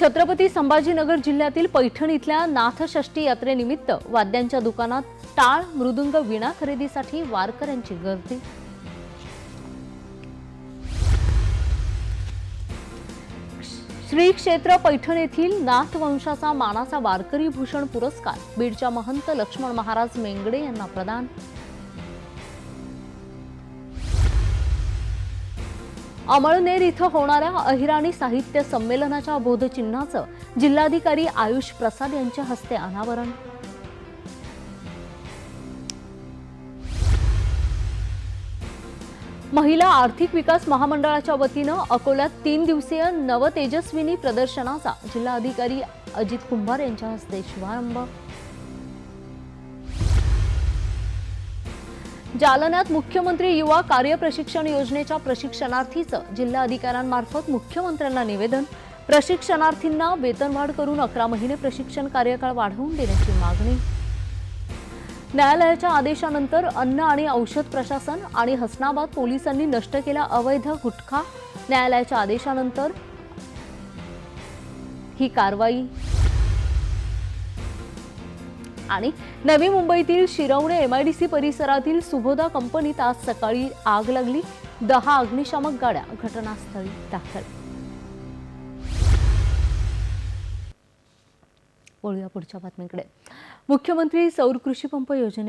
छत्रपती संभाजीनगर जिल्ह्यातील पैठण इथल्या नाथषष्ठी यात्रेनिमित्त वाद्यांच्या दुकानात टाळ मृदुंग विणा खरेदीसाठी वारकऱ्यांची गर्दी. श्री क्षेत्र पैठण येथील नाथवंशाचा मानाचा वारकरी भूषण पुरस्कार बीडच्या महंत लक्ष्मण महाराज मेंगडे यांना प्रदान. अमळनेर इथं होणाऱ्या अहिराणी साहित्य संमेलनाच्या बोधचिन्हाचं जिल्हाधिकारी आयुष प्रसाद यांच्या हस्ते अनावरण. महिला आर्थिक विकास महामंडळाच्या वतीनं अकोल्यात तीन दिवसीय नवतेजस्विनी प्रदर्शनाचा जिल्हाधिकारी अजित कुंभार यांच्या हस्ते शुभारंभ. जालन्यात मुख्यमंत्री युवा कार्य प्रशिक्षण योजनेच्या प्रशिक्षणार्थीचं जिल्हाधिकाऱ्यांमार्फत मुख्यमंत्र्यांना निवेदन. प्रशिक्षणार्थींना वेतनवाढ करून अकरा महिने प्रशिक्षण कार्यकाळ वाढवून देण्याची मागणी. न्यायालयाच्या आदेशानंतर अन्न आणि औषध प्रशासन आणि हसनाबाद पोलिसांनी नष्ट केला अवैध गुटखा. न्यायालयाच्या आदेशानंतर ही कारवाई. आणि नवी मुंबईतील शिरवणे एमआयडीसी परिसरातील सुभोदा कंपनीत आज सकाळी आग लागली. दहा अग्निशामक गाड्या घटनास्थळी दाखल. वळूया पुढच्या बातमीकडे. मुख्यमंत्री सौर कृषी पंप योजने